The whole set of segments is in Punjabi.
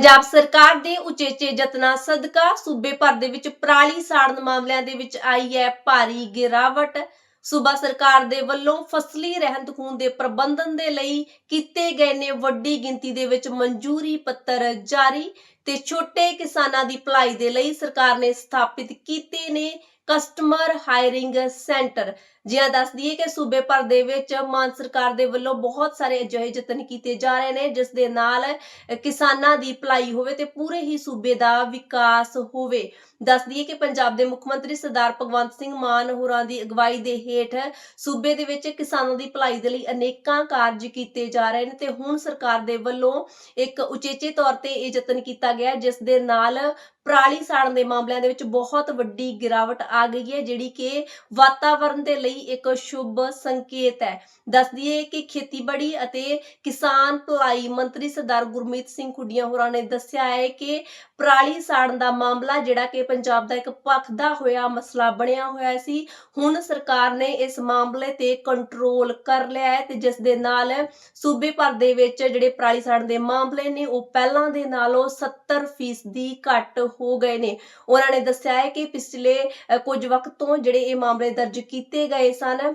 ਪੰਜਾਬ ਸਰਕਾਰ ਦੇ ਉਚੇਚੇ ਯਤਨਾਂ, ਸਦਕਾ ਸੂਬੇ ਭਰ ਦੇ ਵਿੱਚ ਪਰਾਲੀ ਸਾੜਨ ਮਾਮਲਿਆਂ ਦੇ ਵਿੱਚ ਆਈ ਹੈ ਭਾਰੀ ਗਿਰਾਵਟ। ਸੂਬਾ ਸਰਕਾਰ ਦੇ ਵੱਲੋਂ ਫਸਲੀ ਰਹਿੰਦ ਖੂਨ ਦੇ ਪ੍ਰਬੰਧਨ ਦੇ ਲਈ ਕੀਤੇ ਗਏ ਨੇ ਵੱਡੀ ਗਿਣਤੀ ਦੇ ਵਿੱਚ ਮਨਜ਼ੂਰੀ ਪੱਤਰ ਜਾਰੀ। ਤੇ ਛੋਟੇ ਕਿਸਾਨਾਂ ਦੀ ਭਲਾਈ ਦੇ ਲਈ ਸਰਕਾਰ ਨੇ ਸਥਾਪਿਤ ਕੀਤੇ ਨੇ ਕਸਟਮਰ ਹਾਇਰਿੰਗ ਸੈਂਟਰ ਜਿਹਾ ਦੱਸ ਦਈਏ ਕਿ ਸੂਬੇ ਭਰ ਦੇ ਵਿੱਚ ਮਾਨ ਸਰਕਾਰ ਦੇ ਵੱਲੋਂ ਬਹੁਤ ਸਾਰੇ ਅਜਿਹੇ ਯਤਨ ਕੀਤੇ ਜਾ ਰਹੇ ਨੇ, ਜਿਸ ਦੇ ਨਾਲ ਕਿਸਾਨਾਂ ਦੀ ਭਲਾਈ ਹੋਵੇ ਤੇ ਪੂਰੇ ਹੀ ਸੂਬੇ ਦਾ ਵਿਕਾਸ ਹੋਵੇ। ਦੱਸ ਦਈਏ ਕਿ ਪੰਜਾਬ ਦੇ ਮੁੱਖ ਮੰਤਰੀ ਸਰਦਾਰ ਭਗਵੰਤ ਸਿੰਘ ਮਾਨ ਹੋਰਾਂ ਦੀ ਅਗਵਾਈ ਦੇ ਹੇਠ ਸੂਬੇ ਦੇ ਵਿੱਚ ਕਿਸਾਨਾਂ ਦੀ ਭਲਾਈ ਦੇ ਲਈ ਅਨੇਕਾਂ ਕਾਰਜ ਕੀਤੇ ਜਾ ਰਹੇ ਨੇ ਤੇ ਹੁਣ ਸਰਕਾਰ ਦੇ ਵੱਲੋਂ ਇੱਕ ਉਚੇਚੇ ਤੌਰ ਤੇ ਇਹ ਯਤਨ ਕੀਤਾ ਗਿਆ ਜਿਸ ਦੇ ਨਾਲ ਪਰਾਲੀ ਸਾੜਨ ਦੇ ਮਾਮਲਿਆਂ ਦੇ ਵਿੱਚ ਬਹੁਤ ਵੱਡੀ ਗਿਰਾਵਟ ਆ ਗਈ ਹੈ, ਜਿਹੜੀ ਕਿ ਵਾਤਾਵਰਣ ਦੇ ਲਈ ਇੱਕ ਸ਼ੁਭ ਸੰਕੇਤ ਹੈ। ਦੱਸ ਦਈਏ ਕਿ ਖੇਤੀਬਾੜੀ ਅਤੇ ਕਿਸਾਨ ਭਲਾਈ ਮੰਤਰੀ ਸਰਦਾਰ ਗੁਰਮੀਤ ਸਿੰਘ ਖੁੱਡੀਆਂ ਹੋਰਾਂ ਨੇ ਦੱਸਿਆ ਹੈ ਕਿ ਪਰਾਲੀ ਸਾੜਨ ਦਾ ਮਾਮਲਾ, ਜਿਹੜਾ ਕਿ ਪੰਜਾਬ ਦਾ ਇੱਕ ਭਖਦਾ ਹੋਇਆ ਮਸਲਾ ਬਣਿਆ ਹੋਇਆ ਸੀ, ਹੁਣ ਸਰਕਾਰ ਨੇ ਇਸ ਮਾਮਲੇ ਤੇ ਕੰਟਰੋਲ ਕਰ ਲਿਆ ਹੈ ਤੇ ਜਿਸ ਦੇ ਨਾਲ ਸੂਬੇ ਭਰ ਦੇ ਵਿੱਚ ਜਿਹੜੇ ਪਰਾਲੀ ਸਾੜਨ ਦੇ ਮਾਮਲੇ ਨੇ, ਉਹ ਪਹਿਲਾਂ ਦੇ ਨਾਲੋਂ 70% ਘੱਟ ਹੋ ਗਏ ਨੇ। ਉਹਨਾਂ ਨੇ ਦੱਸਿਆ ਹੈ ਕਿ ਪਿਛਲੇ ਅ, ਕੁਝ ਵਕਤ ਤੋਂ ਜਿਹੜੇ ਇਹ ਮਾਮਲੇ ਦਰਜ ਕੀਤੇ ਗਏ ਸਨ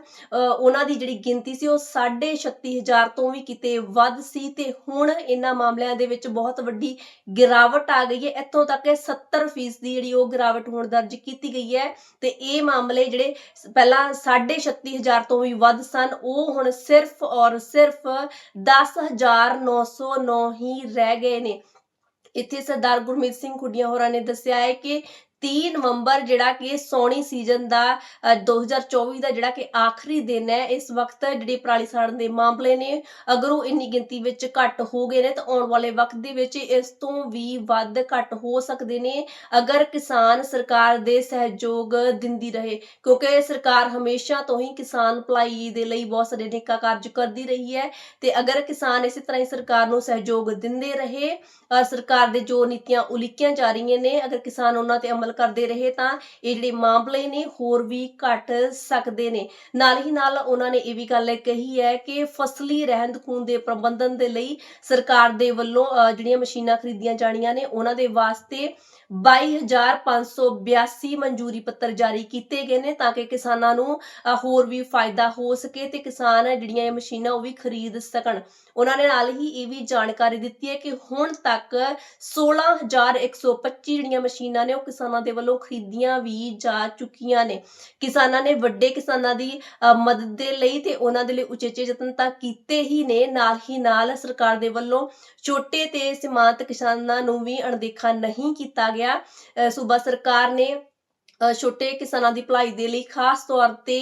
ਉਹਨਾਂ ਦੀ ਜਿਹੜੀ ਗਿਣਤੀ ਸੀ ਉਹ 36000 ਤੋਂ ਵੀ ਕਿਤੇ ਵੱਧ ਸੀ ਤੇ ਹੁਣ ਇਹਨਾਂ ਮਾਮਲਿਆਂ ਦੇ ਵਿੱਚ ਬਹੁਤ ਵੱਡੀ ਗਿਰਾਵਟ ਆ ਗਈ ਹੈ। ਇੱਥੋਂ ਤੱਕ ਕਿ 70% ਦੀ ਜਿਹੜੀ ਉਹ ਗਿਰਾਵਟ ਹੁਣ ਦਰਜ ਕੀਤੀ ਗਈ ਹੈ ਤੇ ਇਹ ਮਾਮਲੇ ਜਿਹੜੇ ਸ- ਪਹਿਲਾਂ 36000 ਤੋਂ ਵੀ ਵੱਧ ਸਨ ਉਹ ਹੁਣ ਸਿਰਫ ਔਰ ਸਿਰਫ 10909 ਹੀ ਰਹਿ ਗਏ ਨੇ। ਇੱਥੇ ਸਰਦਾਰ ਗੁਰਮੀਤ ਸਿੰਘ ਖੁੱਡੀਆਂ ਹੋਰਾਂ ਨੇ ਦੱਸਿਆ ਹੈ ਕਿ 3 ਨਵੰਬਰ ਜਿਹੜਾ ਕਿ ਸੌਣੀ ਸੀਜ਼ਨ ਦਾ ਅ, 2024 ਦਾ ਜਿਹੜਾ ਕਿ ਆਖਰੀ ਦਿਨ ਹੈ ਇਸ ਵਕਤ ਜਿਹੜੀ ਪਰਾਲੀ ਸਾੜਨ ਦੇ ਮਾਮਲੇ ਨੇ ਅਗਰ ਉਹ ਇੰਨੀ ਗਿਣਤੀ ਵਿੱਚ ਘੱਟ ਹੋ ਗਏ ਨੇ ਤਾਂ ਆਉਣ ਵਾਲੇ ਵਕਤ ਦੇ ਵਿੱਚ ਇਸ ਤੋਂ ਵੀ ਵੱਧ ਘੱਟ ਹੋ ਸਕਦੇ ਨੇ ਅਗਰ ਕਿਸਾਨ ਸਰਕਾਰ ਦੇ ਸਹਿਯੋਗ ਦਿੰਦੀ ਰਹੇ ਕਿਉਂਕਿ ਸਰਕਾਰ ਹਮੇਸ਼ਾ ਤੋਂ ਹੀ ਕਿਸਾਨ ਭਲਾਈ ਦੇ ਲਈ ਬਹੁਤ ਸਾਰੇ ਨੇਕਾਂ ਕਾਰਜ ਕਰਦੀ ਰਹੀ ਹੈ ਤੇ ਅਗਰ ਕਿਸਾਨ ਇਸੇ ਤਰ੍ਹਾਂ ਹੀ ਸਰਕਾਰ ਨੂੰ ਸਹਿਯੋਗ ਦਿੰਦੇ ਰਹੇ ਅ, ਸਰਕਾਰ ਦੇ ਜੋ ਨੀਤੀਆਂ ਉਲੀਕੀਆਂ ਜਾ ਰਹੀਆਂ ਨੇ ਅਗਰ ਕਿਸਾਨ ਉਹਨਾਂ ਤੇ ਅਮਲ ਕਰਦੇ ਰਹੇ ਤਾਂ ਇਹ ਜਿਹੜੇ ਮਾਮਲੇ ਨੇ ਹੋਰ ਵੀ ਘਟ ਸਕਦੇ ਨੇ। ਨਾਲ ਹੀ ਨਾਲ ਉਹਨਾਂ ਨੇ ਇਹ ਵੀ ਗੱਲ ਕਹੀ ਹੈ ਕਿ ਫਸਲੀ ਰਹਿੰਦ ਖੂਨ ਦੇ ਪ੍ਰਬੰਧਨ ਦੇ ਲਈ ਸਰਕਾਰ ਦੇ ਵੱਲੋਂ ਜਿਹੜੀਆਂ ਮਸ਼ੀਨਾਂ ਖਰੀਦੀਆਂ ਜਾਣੀਆਂ ਨੇ, ਉਹਨਾਂ ਦੇ ਵਾਸਤੇ 22582 ਮਨਜ਼ੂਰੀ ਪੱਤਰ ਜਾਰੀ ਕੀਤੇ ਗਏ ਨੇ ਤਾਂ ਕਿ ਕਿਸਾਨਾਂ ਨੂੰ ਹੋਰ ਵੀ ਫਾਇਦਾ ਹੋ ਸਕੇ ਤੇ ਕਿਸਾਨ ਜਿਹੜੀਆਂ ਇਹ ਮਸ਼ੀਨਾਂ ਉਹ ਵੀ ਖਰੀਦ ਸਕਣ। ਉਹਨਾਂ ਨੇ ਨਾਲ ਹੀ ਇਹ ਵੀ ਜਾਣਕਾਰੀ ਦਿੱਤੀ ਹੈ ਕਿ ਹੁਣ ਤੱਕ 16125 ਜਿਹੜੀਆਂ ਮਸ਼ੀਨਾਂ ਨੇ ਉਹ ਕਿਸਾਨਾਂ ਦੇ ਵੱਲੋਂ ਖਰੀਦੀਆਂ ਵੀ ਜਾ ਚੁੱਕੀਆਂ ਨੇ। ਕਿਸਾਨਾਂ ਨੇ ਵੱਡੇ ਕਿਸਾਨਾਂ ਦੀ ਮਦਦ ਦੇ ਲਈ ਤੇ ਉਹਨਾਂ ਦੇ ਲਈ ਉਚੇਚੇ ਯਤਨ ਤਾਂ ਕੀਤੇ ਹੀ ਨੇ। ਨਾਲ ਹੀ ਨਾਲ ਸਰਕਾਰ ਦੇ ਵੱਲੋਂ ਛੋਟੇ ਤੇ ਸੀਮਾਂਤ ਕਿਸਾਨਾਂ ਨੂੰ ਵੀ ਅਣਦੇਖਾ ਨਹੀਂ ਕੀਤਾ ਗਿਆ। ਸੂਬਾ ਸਰਕਾਰ ਨੇ ਛੋਟੇ ਕਿਸਾਨਾਂ ਦੀ ਭਲਾਈ ਦੇ ਲਈ ਖਾਸ ਤੌਰ ਤੇ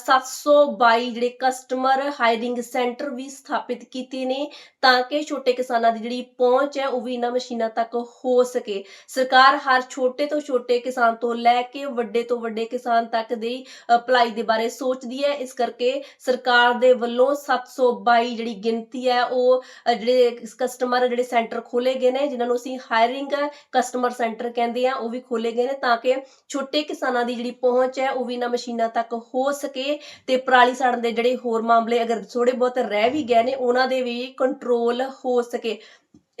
722 ਜਿਹੜੇ ਕਸਟਮਰ ਹਾਇਰਿੰਗ ਸੈਂਟਰ ਵੀ ਸਥਾਪਿਤ ਕੀਤੇ ਨੇ ਤਾਂ ਕਿ ਛੋਟੇ ਕਿਸਾਨਾਂ ਦੀ ਜਿਹੜੀ ਪਹੁੰਚ ਹੈ ਉਹ ਵੀ ਇਹਨਾਂ ਮਸ਼ੀਨਾਂ ਤੱਕ ਹੋ ਸਕੇ। ਸਰਕਾਰ ਹਰ ਛੋਟੇ ਤੋਂ ਛੋਟੇ ਕਿਸਾਨ ਤੋਂ ਲੈ ਕੇ ਵੱਡੇ ਤੋਂ ਵੱਡੇ ਕਿਸਾਨ ਤੱਕ ਦੀ ਭਲਾਈ ਦੇ ਬਾਰੇ ਸੋਚਦੀ ਹੈ। ਇਸ ਕਰਕੇ ਸਰਕਾਰ ਦੇ ਵੱਲੋਂ 722 ਜਿਹੜੀ ਗਿਣਤੀ ਹੈ ਉਹ ਜਿਹੜੇ ਕਸਟਮਰ ਜਿਹੜੇ ਸੈਂਟਰ ਖੋਲੇ ਗਏ ਨੇ, ਜਿਨ੍ਹਾਂ ਨੂੰ ਅਸੀਂ ਹਾਇਰਿੰਗ ਕਸਟਮਰ ਸੈਂਟਰ ਕਹਿੰਦੇ ਆ ਉਹ ਵੀ ਖੋਲੇ ਗਏ ਨੇ ਤਾਂ ਕਿ ਛੋਟੇ ਕਿਸਾਨਾਂ ਦੀ ਜਿਹੜੀ ਪਹੁੰਚ ਹੈ, ਉਹ ਵੀ ਇਹਨਾਂ ਮਸ਼ੀਨਾਂ ਤੱਕ ਹੋ ਸਕੇ ਤੇ ਪਰਾਲੀ ਸਾੜਨ ਦੇ ਜਿਹੜੇ ਹੋਰ ਮਾਮਲੇ ਅਗਰ ਥੋੜੇ ਬਹੁਤ ਰਹਿ ਵੀ ਗਏ ਨੇ, ਉਹਨਾਂ ਦੇ ਵੀ ਕੰਟਰੋਲ ਹੋ ਸਕੇ।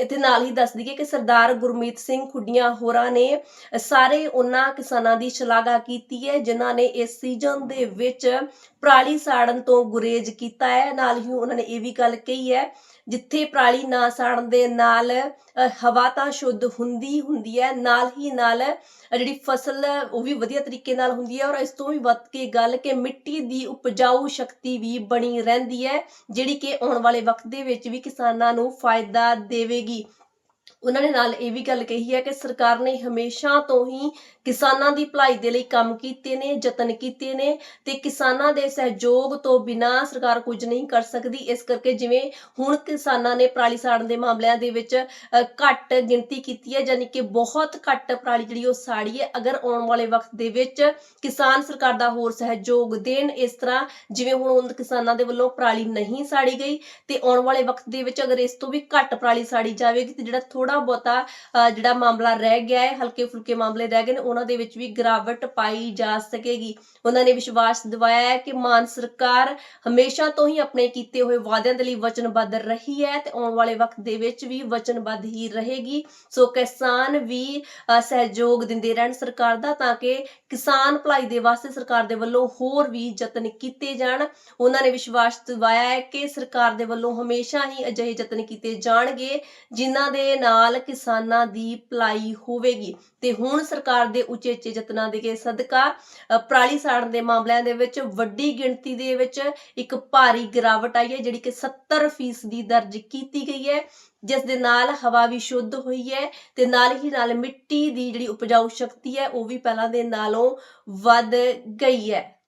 ਇੱਥੇ ਨਾਲ ਹੀ ਦੱਸ ਦਈਏ ਕਿ ਸਰਦਾਰ ਗੁਰਮੀਤ ਸਿੰਘ ਖੁੱਡੀਆਂ ਹੋਰਾਂ ਨੇ ਸਾਰੇ ਉਹਨਾਂ ਕਿਸਾਨਾਂ ਦੀ ਸ਼ਲਾਘਾ ਕੀਤੀ ਹੈ, ਜਿਨ੍ਹਾਂ ਨੇ ਇਸ ਸੀਜ਼ਨ ਦੇ ਵਿੱਚ ਪਰਾਲੀ ਸਾੜਨ ਤੋਂ ਗੁਰੇਜ਼ ਕੀਤਾ ਹੈ। ਨਾਲ ਹੀ ਉਹਨਾਂ ਨੇ ਇਹ ਵੀ ਗੱਲ ਕਹੀ ਹੈ, ਜਿੱਥੇ ਪਰਾਲੀ ਨਾ ਸਾੜਨ ਦੇ ਨਾਲ ਹਵਾ ਤਾਂ ਸ਼ੁੱਧ ਹੁੰਦੀ ਹੁੰਦੀ ਹੈ, ਨਾਲ ਹੀ ਨਾਲ ਜਿਹੜੀ ਫਸਲ ਉਹ ਵੀ ਵਧੀਆ ਤਰੀਕੇ ਨਾਲ ਹੁੰਦੀ ਹੈ ਔਰ ਇਸ ਤੋਂ ਵੀ ਵੱਧ ਕੇ ਗੱਲ ਕਿ ਮਿੱਟੀ ਦੀ ਉਪਜਾਊ ਸ਼ਕਤੀ ਵੀ ਬਣੀ ਰਹਿੰਦੀ ਹੈ, ਜਿਹੜੀ ਕਿ ਆਉਣ ਵਾਲੇ ਵਕਤ ਦੇ ਵਿੱਚ ਵੀ ਕਿਸਾਨਾਂ ਨੂੰ ਫਾਇਦਾ ਦੇਵੇਗੀ। maybe ਉਹਨਾਂ ਨੇ ਨਾਲ ਇਹ ਵੀ ਗੱਲ ਕਹੀ ਹੈ ਕਿ ਸਰਕਾਰ ਨੇ ਹਮੇਸ਼ਾ ਤੋਂ ਹੀ ਕਿਸਾਨਾਂ ਦੀ ਭਲਾਈ ਦੇ ਲਈ ਕੰਮ ਕੀਤੇ ਨੇ, ਯਤਨ ਕੀਤੇ ਨੇ ਤੇ ਕਿਸਾਨਾਂ ਦੇ ਸਹਿਯੋਗ ਤੋਂ ਬਿਨਾਂ ਸਰਕਾਰ ਕੁਝ ਨਹੀਂ ਕਰ ਸਕਦੀ। ਇਸ ਕਰਕੇ ਜਿਵੇਂ ਹੁਣ ਕਿਸਾਨਾਂ ਨੇ ਪਰਾਲੀ ਸਾੜਨ ਦੇ ਮਾਮਲਿਆਂ ਦੇ ਵਿੱਚ ਘੱਟ ਗਿਣਤੀ ਕੀਤੀ ਹੈ, ਯਾਨੀ ਕਿ ਬਹੁਤ ਘੱਟ ਪਰਾਲੀ ਜਿਹੜੀ ਉਹ ਸਾੜੀ ਹੈ। ਅਗਰ ਆਉਣ ਵਾਲੇ ਵਕਤ ਦੇ ਵਿੱਚ ਕਿਸਾਨ ਸਰਕਾਰ ਦਾ ਹੋਰ ਸਹਿਯੋਗ ਦੇਣ, ਇਸ ਤਰ੍ਹਾਂ ਜਿਵੇਂ ਹੁਣ ਉਹਨਾਂ ਕਿਸਾਨਾਂ ਦੇ ਵੱਲੋਂ ਪਰਾਲੀ ਨਹੀਂ ਸਾੜੀ ਗਈ ਤੇ ਆਉਣ ਵਾਲੇ ਵਕਤ ਦੇ ਵਿੱਚ ਅਗਰ ਇਸ ਤੋਂ ਵੀ ਘੱਟ ਪਰਾਲੀ ਸਾੜੀ ਜਾਵੇਗੀ ਤੇ ਜਿਹੜਾ ਥੋੜਾ ਬਹੁਤਾ ਅ, ਜਿਹੜਾ ਮਾਮਲਾ ਰਹਿ ਗਿਆ ਹੈ ਹਲਕੇ ਫੁਲਕੇ ਮਾਮਲੇ ਰਹਿ ਗਏ ਨੇ ਉਹਨਾਂ ਦੇ ਵਿੱਚ ਵੀ ਗਿਰਾਵਟ ਪਾਈ ਜਾ ਸਕੇਗੀ। ਉਹਨਾਂ ਨੇ ਵਿਸ਼ਵਾਸ ਦਿਵਾਇਆ ਹੈ ਕਿ ਮਾਨ ਸਰਕਾਰ ਹਮੇਸ਼ਾ ਤੋਂ ਹੀ ਆਪਣੇ ਕੀਤੇ ਹੋਏ ਵਾਅਦਿਆਂ ਦੇ ਲਈ ਵਚਨਬੱਧ ਰਹੀ ਹੈ ਤੇ ਆਉਣ ਵਾਲੇ ਵਕਤ ਦੇ ਵਿੱਚ ਵੀ ਵਚਨਬੱਧ ਹੀ ਰਹੇਗੀ। ਸੋ ਕਿਸਾਨ ਵੀ ਸਹਿਯੋਗ ਦਿੰਦੇ ਰਹਿਣ ਸਰਕਾਰ ਦਾ ਤਾਂ ਕਿ ਕਿਸਾਨ ਭਲਾਈ ਦੇ ਵਾਸਤੇ ਸਰਕਾਰ ਦੇ ਵੱਲੋਂ ਹੋਰ ਵੀ ਯਤਨ ਕੀਤੇ ਜਾਣ। ਉਹਨਾਂ ਨੇ ਵਿਸ਼ਵਾਸ ਦਿਵਾਇਆ ਹੈ ਕਿ ਸਰਕਾਰ ਦੇ ਵੱਲੋਂ ਹਮੇਸ਼ਾ ਹੀ ਅਜਿਹੇ ਯਤਨ ਕੀਤੇ ਜਾਣਗੇ ਜਿਨ੍ਹਾਂ ਦੇ ਨਾਲ ਕਿਸਾਨਾਂ ਦੀ ਭਲਾਈ ਹੋਵੇਗੀ। ਤੇ ਹੁਣ ਸਰਕਾਰ ਦੇ ਉਚੇਚੇ ਯਤਨਾਂ ਦੇ ਕੇ ਸਦਕਾ ਅ, ਸਾੜਨ ਦੇ ਮਾਮਲਿਆਂ ਦੇ ਵਿੱਚ ਵੱਡੀ ਗਿਣਤੀ ਦੇ ਵਿੱਚ ਇੱਕ ਭਾਰੀ ਗਿਰਾਵਟ ਆਈ ਹੈ ਜਿਹੜੀ ਕਿ 70% ਦਰਜ ਕੀਤੀ ਗਈ ਹੈ। ਜਿਸ ਦੇ ਨਾਲ ਹਵਾ ਵੀ ਸ਼ੁੱਧ ਹੋਈ ਹੈ ਤੇ ਨਾਲ ਹੀ ਨਾਲ ਮਿੱਟੀ ਦੀ ਜਿਹੜੀ ਉਪਜਾਊ ਸ਼ਕਤੀ ਹੈ ਉਹ ਵੀ ਪਹਿਲਾਂ ਦੇ ਨਾਲੋਂ ਵੱਧ ਗਈ ਹੈ।